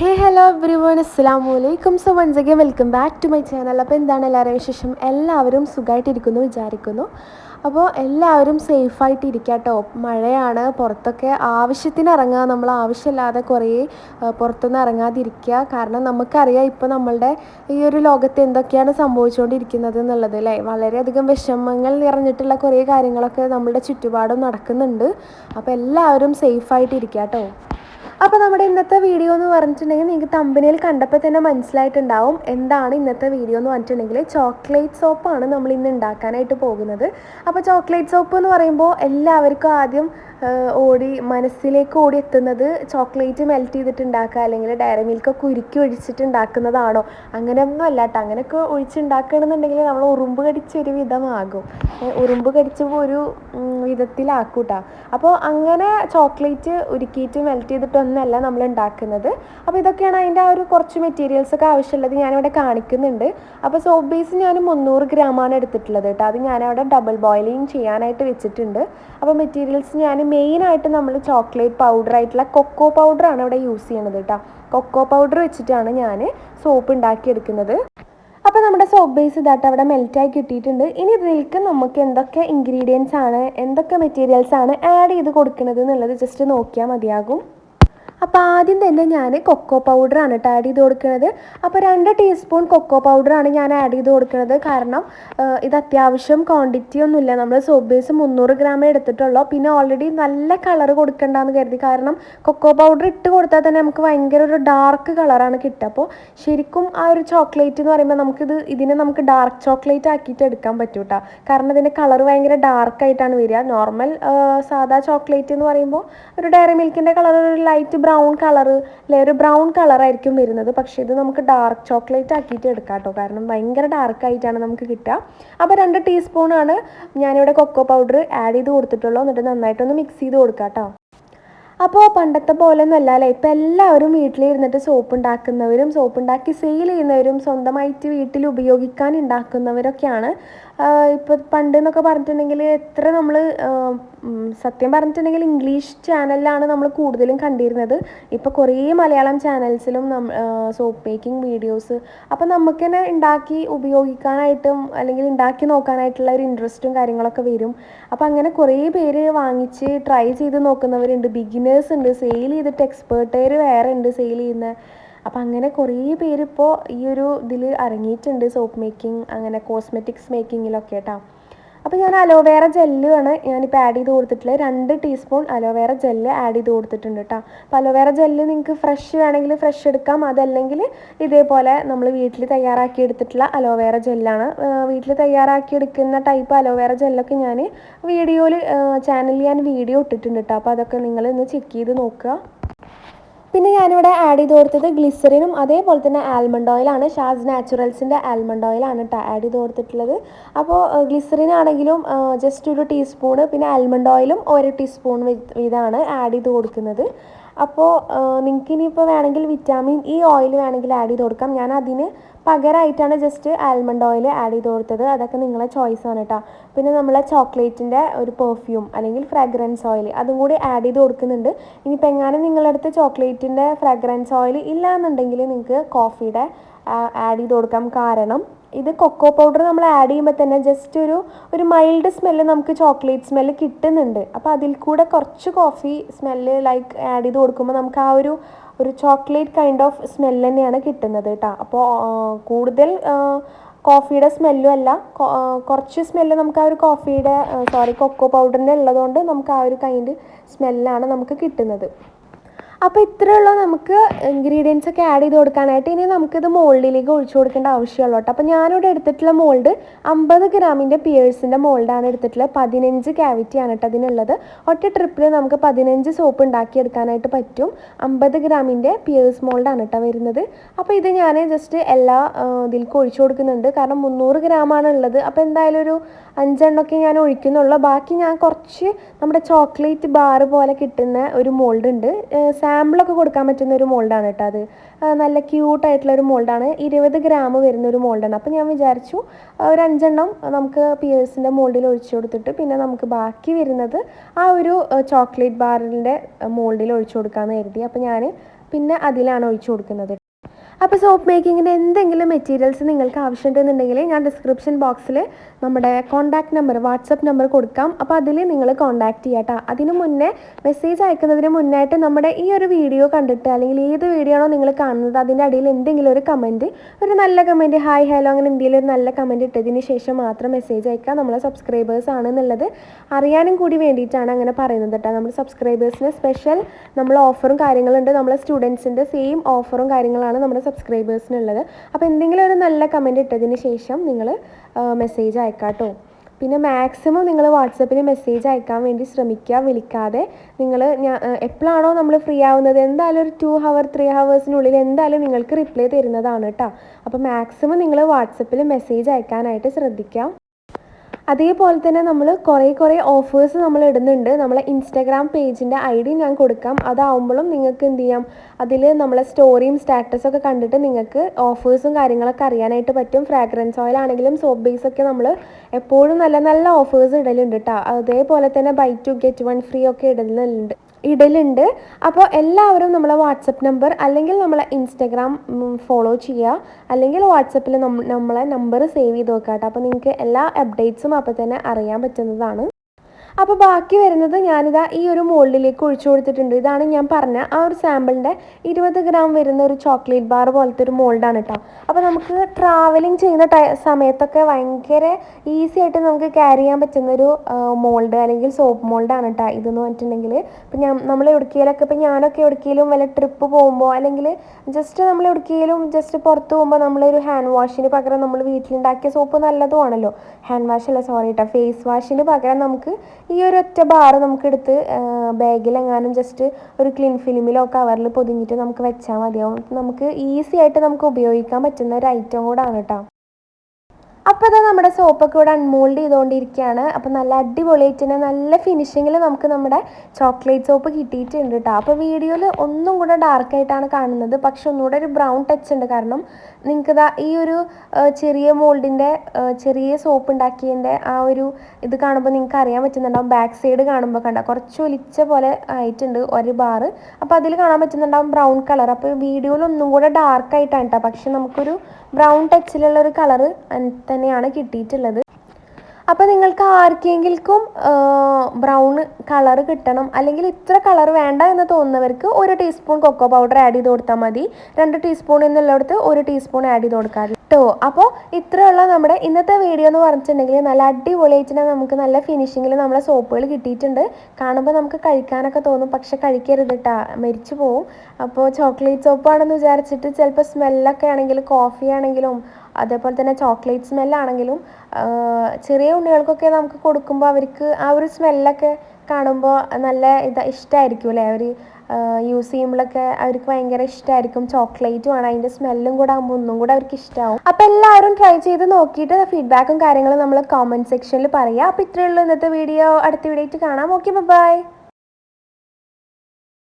ഹേ hello every one അസ്സാം വലൈക്കും so once again welcome back to my channel അപ്പോൾ എന്താണ് എല്ലാവരുടെ വിശേഷം? എല്ലാവരും സുഖമായിട്ടിരിക്കുന്നു വിചാരിക്കുന്നു. അപ്പോൾ എല്ലാവരും സേഫായിട്ട് ഇരിക്കുക കേട്ടോ മഴയാണ്. പുറത്തൊക്കെ ആവശ്യത്തിന് ഇറങ്ങുക നമ്മൾ ആവശ്യമില്ലാതെ കുറേ പുറത്തൊന്നും ഇറങ്ങാതിരിക്കുക കാരണം നമുക്കറിയാം ഇപ്പോൾ നമ്മളുടെ ഈ ഒരു ലോകത്ത് എന്തൊക്കെയാണ് സംഭവിച്ചുകൊണ്ടിരിക്കുന്നത് എന്നുള്ളത് അല്ലേ? വളരെയധികം വിഷമങ്ങൾ നിറഞ്ഞിട്ടുള്ള കുറേ കാര്യങ്ങളൊക്കെ നമ്മളുടെ ചുറ്റുപാടും നടക്കുന്നുണ്ട്. അപ്പോൾ എല്ലാവരും സേഫായിട്ട് ഇരിക്കുക കേട്ടോ അപ്പോൾ നമ്മുടെ ഇന്നത്തെ വീഡിയോ എന്ന് പറഞ്ഞിട്ടുണ്ടെങ്കിൽ നിങ്ങൾക്ക് തമ്പനിയിൽ കണ്ടപ്പോൾ തന്നെ മനസ്സിലായിട്ടുണ്ടാവും എന്താണ് ഇന്നത്തെ വീഡിയോ എന്ന് പറഞ്ഞിട്ടുണ്ടെങ്കിൽ ചോക്ലേറ്റ് സോപ്പാണ് നമ്മൾ ഇന്ന് ഉണ്ടാക്കാനായിട്ട് പോകുന്നത്. അപ്പോൾ ചോക്ലേറ്റ് സോപ്പ് എന്ന് പറയുമ്പോൾ എല്ലാവർക്കും ആദ്യം ഓടി മനസ്സിലേക്ക് ഓടി എത്തുന്നത് ചോക്ലേറ്റ് മെൽറ്റ് ചെയ്തിട്ട് ഉണ്ടാക്കുക അല്ലെങ്കിൽ ഡയറി മിൽക്കൊക്കെ ഉരുക്കി ഒഴിച്ചിട്ട് ഉണ്ടാക്കുന്നതാണോ അങ്ങനെയൊന്നും അല്ല കേട്ടോ അങ്ങനെയൊക്കെ ഒഴിച്ചുണ്ടാക്കണമെന്നുണ്ടെങ്കിൽ നമ്മൾ ഉറുമ്പ് കടിച്ച ഒരു വിധമാകും. ഉറുമ്പ് കടിച്ച ഒരു വിധത്തിലാക്കൂട്ടാ. അപ്പോൾ അങ്ങനെ ചോക്ലേറ്റ് ഉരുക്കിയിട്ട് മെൽറ്റ് ചെയ്തിട്ടൊന്നല്ല നമ്മൾ ഉണ്ടാക്കുന്നത്. അപ്പോൾ ഇതൊക്കെയാണ് അതിന്റെ ആ ഒരു കുറച്ച് മെറ്റീരിയൽസൊക്കെ ആവശ്യമുള്ളത് ഞാനിവിടെ കാണിക്കുന്നുണ്ട്. അപ്പോൾ സോപ്പ് ബേസ് ഞാൻ മുന്നൂറ് ഗ്രാമാണ് എടുത്തിട്ടുള്ളത് കേട്ടോ. അത് ഞാനവിടെ ഡബിൾ ബോയിലിങ് ചെയ്യാനായിട്ട് വെച്ചിട്ടുണ്ട്. അപ്പോൾ മെറ്റീരിയൽസ് ഞാൻ മെയിനായിട്ട് നമ്മൾ ചോക്ലേറ്റ് പൗഡർ ആയിട്ടുള്ള കൊക്കോ പൗഡറാണ് ഇവിടെ യൂസ് ചെയ്യണത് കേട്ടോ കൊക്കോ പൗഡർ വെച്ചിട്ടാണ് ഞാൻ സോപ്പ് ഉണ്ടാക്കിയെടുക്കുന്നത്. അപ്പോൾ നമ്മുടെ സോപ്പ് ബേസ് ഇതായിട്ട് അവിടെ മെൽറ്റായി കിട്ടിയിട്ടുണ്ട്. ഇനി ഇതിലേക്ക് നമുക്ക് എന്തൊക്കെ ഇൻഗ്രീഡിയൻസ് ആണ് എന്തൊക്കെ മെറ്റീരിയൽസ് ആണ് ആഡ് ചെയ്ത് കൊടുക്കുന്നത് എന്നുള്ളത് ജസ്റ്റ് നോക്കിയാൽ മതിയാകും. അപ്പോൾ ആദ്യം തന്നെ ഞാൻ കൊക്കോ പൗഡറാണ് കേട്ടോ ആഡ് ചെയ്ത് കൊടുക്കുന്നത് അപ്പോൾ രണ്ട് ടീസ്പൂൺ കൊക്കോ പൗഡറാണ് ഞാൻ ആഡ് ചെയ്ത് കൊടുക്കുന്നത് കാരണം ഇത് അത്യാവശ്യം ക്വാണ്ടിറ്റി ഒന്നുമില്ല. നമ്മൾ സോപ്പ് ബേസ് മുന്നൂറ് ഗ്രാമേ എടുത്തിട്ടുള്ളൂ. പിന്നെ ഓൾറെഡി നല്ല കളർ കൊടുക്കണ്ടെന്ന് കരുതി. കാരണം കൊക്കോ പൗഡർ ഇട്ട് കൊടുത്താൽ തന്നെ നമുക്ക് ഭയങ്കര ഒരു ഡാർക്ക് കളറാണ് കിട്ടുക. അപ്പോൾ ശരിക്കും ആ ഒരു ചോക്ലേറ്റ് എന്ന് പറയുമ്പോൾ നമുക്കിത് ഇതിനെ നമുക്ക് ഡാർക്ക് ചോക്ലേറ്റ് ആക്കിയിട്ട് എടുക്കാൻ പറ്റും കേട്ടോ കാരണം ഇതിന്റെ കളർ ഭയങ്കര ഡാർക്കായിട്ടാണ് വരിക. നോർമൽ സാധാ ചോക്ലേറ്റ് എന്ന് പറയുമ്പോൾ ഒരു ഡയറി മിൽക്കിന്റെ കളർ ഒരു ലൈറ്റ് ബ്രൗൺ കളർ അല്ലെ ഒരു ബ്രൗൺ കളറായിരിക്കും വരുന്നത്. പക്ഷേ ഇത് നമുക്ക് ഡാർക്ക് ചോക്ലേറ്റ് ആക്കിയിട്ട് എടുക്കാം കേട്ടോ. കാരണം ഭയങ്കര ഡാർക്ക് ആയിട്ടാണ് നമുക്ക് കിട്ടുക. അപ്പോൾ രണ്ട് ടീസ്പൂണാണ് ഞാനിവിടെ കൊക്കോ പൗഡർ ആഡ് ചെയ്ത് കൊടുത്തിട്ടുള്ളൂ എന്നിട്ട് നന്നായിട്ടൊന്ന് മിക്സ് ചെയ്ത് കൊടുക്കാം കേട്ടോ. അപ്പോൾ പണ്ടത്തെ പോലെ ഒന്നും അല്ല? അല്ലേ ഇപ്പം എല്ലാവരും വീട്ടിലിരുന്നിട്ട് സോപ്പ് ഉണ്ടാക്കുന്നവരും സോപ്പ് ഉണ്ടാക്കി സെയിൽ ചെയ്യുന്നവരും സ്വന്തമായിട്ട് വീട്ടിൽ ഉപയോഗിക്കാൻ ഉണ്ടാക്കുന്നവരൊക്കെയാണ് ഇപ്പോൾ പണ്ട് എന്നൊക്കെ പറഞ്ഞിട്ടുണ്ടെങ്കിൽ എത്ര നമ്മൾ സത്യം പറഞ്ഞിട്ടുണ്ടെങ്കിൽ ഇംഗ്ലീഷ് ചാനലിലാണ് നമ്മൾ കൂടുതലും കണ്ടിരുന്നത്. ഇപ്പോൾ കുറേ മലയാളം ചാനൽസിലും സോപ്പ് മേക്കിംഗ് വീഡിയോസ് അപ്പോൾ നമുക്ക് തന്നെ ഉണ്ടാക്കി ഉപയോഗിക്കാനായിട്ടും അല്ലെങ്കിൽ ഉണ്ടാക്കി നോക്കാനായിട്ടുള്ള ഒരു ഇൻട്രസ്റ്റും കാര്യങ്ങളൊക്കെ വരും. അപ്പോൾ അങ്ങനെ കുറേ പേര് വാങ്ങിച്ച് ട്രൈ ചെയ്ത് നോക്കുന്നവരുണ്ട്. ബിഗിനേഴ്സ് ഉണ്ട് സെയിൽ ചെയ്തിട്ട് എക്സ്പേർട്ടുകാർ വേറെ ഉണ്ട് സെയിൽ ചെയ്യുന്ന. അപ്പോൾ അങ്ങനെ കുറേ പേരിപ്പോൾ ഈ ഒരു ഇതിൽ ഇറങ്ങിയിട്ടുണ്ട് സോപ്പ് മേക്കിംഗ് അങ്ങനെ കോസ്മെറ്റിക്സ് മേക്കിങ്ങിലൊക്കെ കേട്ടോ അപ്പോൾ ഞാൻ അലോവേറ ജെല്ലാണ് ഞാനിപ്പോൾ ആഡ് ചെയ്ത് കൊടുത്തിട്ടുള്ളത്. രണ്ട് ടീസ്പൂൺ അലോവേറ ജെല്ല് ആഡ് ചെയ്ത് കൊടുത്തിട്ടുണ്ട് കേട്ടോ അപ്പോൾ അലോവേറ ജെല്ല് നിങ്ങൾക്ക് ഫ്രഷ് വേണമെങ്കിൽ ഫ്രഷ് എടുക്കാം. അതല്ലെങ്കിൽ ഇതേപോലെ നമ്മൾ വീട്ടിൽ തയ്യാറാക്കി എടുത്തിട്ടുള്ള അലോവേറ ജെല്ലാണ്. വീട്ടിൽ തയ്യാറാക്കി എടുക്കുന്ന ടൈപ്പ് അലോവേറ ജെല്ലൊക്കെ ഞാൻ വീഡിയോയിൽ ചാനലിൽ ഞാൻ വീഡിയോ ഇട്ടിട്ടുണ്ട് കേട്ടോ അപ്പോൾ അതൊക്കെ നിങ്ങൾ ഒന്ന് ചെക്ക് ചെയ്ത് നോക്കുക പിന്നെ ഞാനിവിടെ ആഡ് ചെയ്ത് കൊടുത്തത് ഗ്ലിസറിനും അതേപോലെ തന്നെ ആൽമണ്ട് ഓയിലാണ് ഷാസ് നാച്ചുറൽസിന്റെ ആൽമണ്ട് ഓയിലാണ് കേട്ടോ ആഡ് ചെയ്ത് കൊടുത്തിട്ടുള്ളത്. അപ്പോൾ ഗ്ലിസറിൻ ആണെങ്കിലും ജസ്റ്റ് ഒരു ടീസ്പൂണ് പിന്നെ ആൽമണ്ട് ഓയിലും ഒരു ടീസ്പൂൺ വീതമാണ് ആഡ് ചെയ്ത് കൊടുക്കുന്നത്. അപ്പോൾ നിങ്ങൾക്ക് ഇനിയിപ്പോൾ വേണമെങ്കിൽ വിറ്റാമിൻ ഇ ഓയിൽ വേണമെങ്കിൽ ആഡ് ചെയ്ത് കൊടുക്കാം. ഞാൻ അതിന് പകരമായിട്ടാണ് ജസ്റ്റ് ആൽമണ്ട് ഓയിൽ ആഡ് ചെയ്ത് കൊടുത്തത്. അതൊക്കെ നിങ്ങളെ ആണ് കേട്ടോ പിന്നെ നമ്മളെ ചോക്ലേറ്റിന്റെ ഒരു പെർഫ്യൂം അല്ലെങ്കിൽ ഫ്രാഗ്രൻസ് ഓയിൽ അതും കൂടി ആഡ് ചെയ്ത് കൊടുക്കുന്നുണ്ട്. ഇനിയിപ്പോൾ എങ്ങാനും നിങ്ങളുടെ അടുത്ത് ചോക്ലേറ്റിന്റെ ഫ്രാഗ്രൻസ് ഓയിൽ ഇല്ല എന്നുണ്ടെങ്കിൽ നിങ്ങൾക്ക് കോഫിയുടെ ആഡ് ചെയ്ത് കൊടുക്കാം. കാരണം ഇത് കൊക്കോ പൗഡർ നമ്മൾ ആഡ് ചെയ്യുമ്പോൾ തന്നെ ജസ്റ്റ് ഒരു ഒരു മൈൽഡ് സ്മെല്ല് നമുക്ക് ചോക്ലേറ്റ് സ്മെല്ല് കിട്ടുന്നുണ്ട്. അപ്പോൾ അതിൽ കൂടെ കുറച്ച് കോഫി സ്മെല്ല് ലൈക്ക് ആഡ് ചെയ്ത് കൊടുക്കുമ്പോൾ നമുക്ക് ആ ഒരു ഒരു ചോക്ലേറ്റ് കൈൻഡ് ഓഫ് സ്മെല്ല് തന്നെയാണ് കിട്ടുന്നത് കേട്ടോ അപ്പോൾ കൂടുതൽ കോഫിയുടെ സ്മെല്ലും അല്ല. കുറച്ച് സ്മെല്ല് നമുക്ക് ആ ഒരു കോഫിയുടെ സോറി കൊക്കോ പൗഡറിന്റെ ഉള്ളതുകൊണ്ട് നമുക്ക് ആ ഒരു കൈൻഡ് സ്മെല്ലാണ് നമുക്ക് കിട്ടുന്നത്. അപ്പോൾ ഇത്രയുള്ള നമുക്ക് ഇൻഗ്രീഡിയൻസ് ഒക്കെ ആഡ് ചെയ്ത് കൊടുക്കാനായിട്ട് ഇനി നമുക്കിത് മോൾഡിലേക്ക് ഒഴിച്ചു കൊടുക്കേണ്ട ആവശ്യമുള്ളൂ കേട്ടോ. അപ്പോൾ ഞാനിവിടെ എടുത്തിട്ടുള്ള മോൾഡ് അമ്പത് ഗ്രാമിന്റെ പിയേഴ്സിന്റെ മോൾഡാണ് എടുത്തിട്ടുള്ളത്. പതിനഞ്ച് ക്യാവിറ്റിയാണ് കേട്ടോ അതിനുള്ളത്. ഒറ്റ ട്രിപ്പിൽ നമുക്ക് പതിനഞ്ച് സോപ്പ് ഉണ്ടാക്കിയെടുക്കാനായിട്ട് പറ്റും. അമ്പത് ഗ്രാമിന്റെ പിയേഴ്സ് മോൾഡാണ് കേട്ടോ വരുന്നത്. അപ്പോൾ ഇത് ഞാൻ ജസ്റ്റ് എല്ലാ ഇതിലേക്ക് ഒഴിച്ചു കൊടുക്കുന്നുണ്ട്. കാരണം മുന്നൂറ് ഗ്രാമാണ് ഉള്ളത്. അപ്പോൾ എന്തായാലും ഒരു അഞ്ചെണ്ണമൊക്കെ ഞാൻ ഒഴിക്കുന്നുള്ളൂ. ബാക്കി ഞാൻ കുറച്ച് നമ്മുടെ ചോക്ലേറ്റ് ബാർ പോലെ കിട്ടുന്ന ഒരു മോൾഡ് ഉണ്ട്. സാമ്പിളൊക്കെ കൊടുക്കാൻ പറ്റുന്ന ഒരു മോൾഡാണ് കേട്ടോ അത്. നല്ല ക്യൂട്ടായിട്ടുള്ള ഒരു മോൾഡാണ് ഇരുപത് ഗ്രാം വരുന്ന ഒരു മോൾഡാണ് അപ്പോൾ ഞാൻ വിചാരിച്ചു ഒരു അഞ്ചെണ്ണം നമുക്ക് പിയേഴ്സിന്റെ മോൾഡിൽ ഒഴിച്ചു കൊടുത്തിട്ട് പിന്നെ നമുക്ക് ബാക്കി വരുന്നത് ആ ഒരു ചോക്ലേറ്റ് ബാറിന്റെ മോൾഡിൽ ഒഴിച്ചു കൊടുക്കാമെന്ന് കരുതി. അപ്പോൾ ഞാൻ പിന്നെ അതിലാണ് ഒഴിച്ചു കൊടുക്കുന്നത് അപ്പോൾ സോപ്പ് മേക്കിങ്ങിന്റെ എന്തെങ്കിലും മെറ്റീരിയൽസ് നിങ്ങൾക്ക് ആവശ്യമുണ്ടെന്നുണ്ടെങ്കിൽ ഞാൻ ഡിസ്ക്രിപ്ഷൻ ബോക്സിൽ നമ്മുടെ കോൺടാക്ട് നമ്പർ വാട്സപ്പ് നമ്പർ കൊടുക്കാം. അപ്പോൾ അതിൽ നിങ്ങൾ കോൺടാക്ട് ചെയ്യാം കേട്ടോ അതിന് മുന്നേ മെസ്സേജ് അയക്കുന്നതിന് മുന്നായിട്ട് നമ്മുടെ ഈ ഒരു വീഡിയോ കണ്ടിട്ട് അല്ലെങ്കിൽ ഏത് വീഡിയോ ആണോ നിങ്ങൾ കാണുന്നത് അതിന്റെ അടിയിൽ എന്തെങ്കിലും ഒരു കമന്റ് ഒരു നല്ല കമന്റ് ഹായ് ഹലോ അങ്ങനെ എന്തെങ്കിലും ഒരു നല്ല കമന്റ് ഇട്ടതിന് ശേഷം മാത്രം മെസ്സേജ് അയക്കുക. നമ്മളെ സബ്സ്ക്രൈബേഴ്സ് ആണെന്നുള്ളത് അറിയാനും കൂടി വേണ്ടിയിട്ടാണ് അങ്ങനെ പറയുന്നത് കേട്ടോ. നമ്മുടെ സബ്സ്ക്രൈബേഴ്സിന് സ്പെഷ്യൽ നമ്മൾ ഓഫറും കാര്യങ്ങളുണ്ട്. നമ്മളെ സ്റ്റുഡൻസിന്റെ സെയിം ഓഫറും കാര്യങ്ങളാണ് നമ്മുടെ സബ്സ്ക്രൈബേഴ്സിനുള്ളത് അപ്പോൾ എന്തെങ്കിലും ഒരു നല്ല കമന്റ് ഇട്ടതിന് ശേഷം നിങ്ങൾ മെസ്സേജ് അയക്കാട്ടോ. പിന്നെ മാക്സിമം നിങ്ങൾ വാട്സപ്പിൽ മെസ്സേജ് അയക്കാൻ വേണ്ടി ശ്രമിക്കുക വിളിക്കാതെ നിങ്ങൾ ഞാൻ എപ്പോഴാണോ നമ്മൾ ഫ്രീ ആവുന്നത് എന്തായാലും ഒരു ടു ഹവർ ത്രീ ഹവേഴ്സിനുള്ളിൽ എന്തായാലും നിങ്ങൾക്ക് റിപ്ലൈ തരുന്നതാണ് കേട്ടോ അപ്പോൾ മാക്സിമം നിങ്ങൾ വാട്സപ്പിൽ മെസ്സേജ് അയക്കാനായിട്ട് ശ്രദ്ധിക്കാം. അതേപോലെ തന്നെ നമ്മൾ കുറേ കുറേ ഓഫേഴ്സ് നമ്മൾ ഇടുന്നുണ്ട്. നമ്മളെ ഇൻസ്റ്റാഗ്രാം പേജിന്റെ ഐ ഡി ഞാൻ കൊടുക്കാം. അതാവുമ്പോഴും നിങ്ങൾക്ക് എന്ത് ചെയ്യാം? അതിൽ നമ്മളെ സ്റ്റോറിയും സ്റ്റാറ്റസൊക്കെ കണ്ടിട്ട് നിങ്ങൾക്ക് ഓഫേഴ്സും കാര്യങ്ങളൊക്കെ അറിയാനായിട്ട് പറ്റും. ഫ്രാഗ്രൻസ് ഓയിൽ ആണെങ്കിലും സോപ്പ് ബേസ് ഒക്കെ നമ്മൾ എപ്പോഴും നല്ല നല്ല ഓഫേഴ്സ് ഇടലുണ്ട് കേട്ടോ അതേപോലെ തന്നെ buy two get one free ഒക്കെ ഇടലുണ്ട്. ഇടലുണ്ട്. അപ്പോൾ എല്ലാവരും നമ്മളെ വാട്സപ്പ് നമ്പർ അല്ലെങ്കിൽ നമ്മളെ ഇൻസ്റ്റഗ്രാം ഫോളോ ചെയ്യുക. അല്ലെങ്കിൽ വാട്സപ്പിൽ നമ്മളെ നമ്പർ സേവ് ചെയ്ത് വെക്കാട്ടോ. കേട്ടോ അപ്പോൾ നിങ്ങൾക്ക് എല്ലാ അപ്ഡേറ്റ്സും അപ്പോൾ തന്നെ അറിയാൻ പറ്റുന്നതാണ്. അപ്പോൾ ബാക്കി വരുന്നത് ഞാനിതാ ഈ ഒരു മോൾഡിലേക്ക് ഒഴിച്ചു കൊടുത്തിട്ടുണ്ട്. ഇതാണ് ഞാൻ പറഞ്ഞ ആ ഒരു സാമ്പിളിന്റെ ഇരുപത് ഗ്രാം വരുന്ന ഒരു ചോക്ലേറ്റ് ബാർ പോലത്തെ ഒരു മോൾഡാണ് കേട്ടോ അപ്പോൾ നമുക്ക് ട്രാവലിംഗ് ചെയ്യുന്ന ടൈ സമയത്തൊക്കെ ഭയങ്കര ഈസി ആയിട്ട് നമുക്ക് ക്യാരി ചെയ്യാൻ പറ്റുന്ന ഒരു മോൾഡ് അല്ലെങ്കിൽ സോപ്പ് മോൾഡാണ് കേട്ടോ ഇതെന്ന് പറഞ്ഞിട്ടുണ്ടെങ്കിൽ ഇപ്പം ഞാൻ നമ്മൾ എവിടേക്കെങ്കിലൊക്കെ ഇപ്പം ഞാനൊക്കെ എവിടേക്കെങ്കിലും വല്ല ട്രിപ്പ് പോകുമ്പോൾ അല്ലെങ്കിൽ ജസ്റ്റ് നമ്മൾ എവിടേക്കെങ്കിലും ജസ്റ്റ് പുറത്ത് പോകുമ്പോൾ നമ്മളൊരു ഹാൻഡ് വാഷിന് പകരം നമ്മൾ വീട്ടിലുണ്ടാക്കിയ സോപ്പ് നല്ലതുമാണല്ലോ ഹാൻഡ് വാഷ് അല്ല സോറി കേട്ടോ ഫേസ് വാഷിന് പകരം നമുക്ക് ഈ ഒരു ഒറ്റ ബാർ നമുക്കെടുത്ത് ബാഗിൽ ബാഗിലെങ്ങാനും ജസ്റ്റ് ഒരു ക്ലീൻ ഫിലിമിലോ കവറിൽ പൊതിഞ്ഞിട്ട് നമുക്ക് വെച്ചാൽ മതിയാവും. നമുക്ക് ഈസി ആയിട്ട് നമുക്ക് ഉപയോഗിക്കാൻ പറ്റുന്ന ഒരു ഐറ്റം കൂടാണ് കേട്ടോ അപ്പോൾ ഇതാ നമ്മുടെ സോപ്പൊക്കെ ഇവിടെ അൺമോൾഡ് ചെയ്തുകൊണ്ടിരിക്കുകയാണ് അപ്പോൾ നല്ല അടിപൊളിയായിട്ട് തന്നെ നല്ല ഫിനിഷിങ്ങിൽ നമുക്ക് നമ്മുടെ ചോക്ലേറ്റ് സോപ്പ് കിട്ടിയിട്ടുണ്ട് കേട്ടോ അപ്പോൾ വീഡിയോയിൽ ഒന്നും കൂടെ ഡാർക്കായിട്ടാണ് കാണുന്നത്. പക്ഷെ ഒന്നുകൂടെ ഒരു ബ്രൗൺ ടച്ച് ഉണ്ട്. കാരണം നിങ്ങൾക്ക് ഈ ഒരു ചെറിയ മോൾഡിന്റെ ചെറിയ സോപ്പ് ഉണ്ടാക്കിയതിന്റെ ആ ഒരു ഇത് കാണുമ്പോൾ നിങ്ങൾക്ക് അറിയാൻ പറ്റുന്നുണ്ടാവും. ബാക്ക് സൈഡ് കാണുമ്പോൾ കണ്ട കുറച്ച് ഒലിച്ച പോലെ ആയിട്ടുണ്ട് ഒരു ബാറ് അപ്പോൾ അതിൽ കാണാൻ പറ്റുന്നുണ്ടാവും ബ്രൗൺ കളർ അപ്പോൾ വീഡിയോയിൽ ഒന്നും കൂടെ ഡാർക്കായിട്ടാണ് കേട്ടോ പക്ഷെ നമുക്കൊരു ബ്രൗൺ ടച്ചിലുള്ള ഒരു കളറ് തന്നെയാണ് കിട്ടിയിട്ടുള്ളത്. അപ്പോൾ നിങ്ങൾക്ക് ആർക്കെങ്കിലും ബ്രൗൺ കളർ കിട്ടണം അല്ലെങ്കിൽ ഇത്ര കളർ വേണ്ട എന്ന് തോന്നുന്നവർക്ക് ഒരു ടീസ്പൂൺ കൊക്കോ പൗഡർ ആഡ് ചെയ്ത് കൊടുത്താൽ മതി. രണ്ട് ടീസ്പൂൺ എന്നുള്ളിടത്ത് ഒരു ടീസ്പൂൺ ആഡ് ചെയ്ത് കൊടുക്കാം കേട്ടോ അപ്പോൾ ഇത്രയുള്ള നമ്മുടെ ഇന്നത്തെ വീഡിയോ എന്ന് പറഞ്ഞിട്ടുണ്ടെങ്കിൽ നല്ല അടിപൊളിയായിട്ട് നമുക്ക് നല്ല ഫിനിഷിങ്ങിൽ നമ്മളെ സോപ്പുകൾ കിട്ടിയിട്ടുണ്ട്. കാണുമ്പോൾ നമുക്ക് കഴിക്കാനൊക്കെ തോന്നും പക്ഷെ കഴിക്കരുത് കേട്ടോ മരിച്ചു പോവും. അപ്പോൾ ചോക്ലേറ്റ് സോപ്പാണെന്ന് വിചാരിച്ചിട്ട് ചിലപ്പോൾ സ്മെല്ലൊക്കെ ആണെങ്കിൽ കോഫി ആണെങ്കിലും അതേപോലെ തന്നെ ചോക്ലേറ്റ് സ്മെല്ലാണെങ്കിലും ചെറിയ ഉണ്ണികൾക്കൊക്കെ നമുക്ക് കൊടുക്കുമ്പോൾ അവർക്ക് ആ ഒരു സ്മെല്ലൊക്കെ കാണുമ്പോൾ നല്ല ഇത് ഇഷ്ടമായിരിക്കും അല്ലേ? അവർ യൂസ് ചെയ്യുമ്പോഴൊക്കെ അവർക്ക് ഭയങ്കര ഇഷ്ടമായിരിക്കും ചോക്ലേറ്റും ആണ് അതിന്റെ സ്മെല്ലും കൂടെ ആകുമ്പോൾ ഒന്നും കൂടെ അവർക്ക് ഇഷ്ടമാവും അപ്പോൾ എല്ലാവരും ട്രൈ ചെയ്ത് നോക്കിയിട്ട് ഫീഡ്ബാക്കും കാര്യങ്ങളും നമ്മൾ കോമന്റ് സെക്ഷനിൽ പറയുക അപ്പോൾ ഇത്രയുള്ളൂ ഇന്നത്തെ വീഡിയോ അടുത്ത വീഡിയോ ആയിട്ട് കാണാം. Okay bye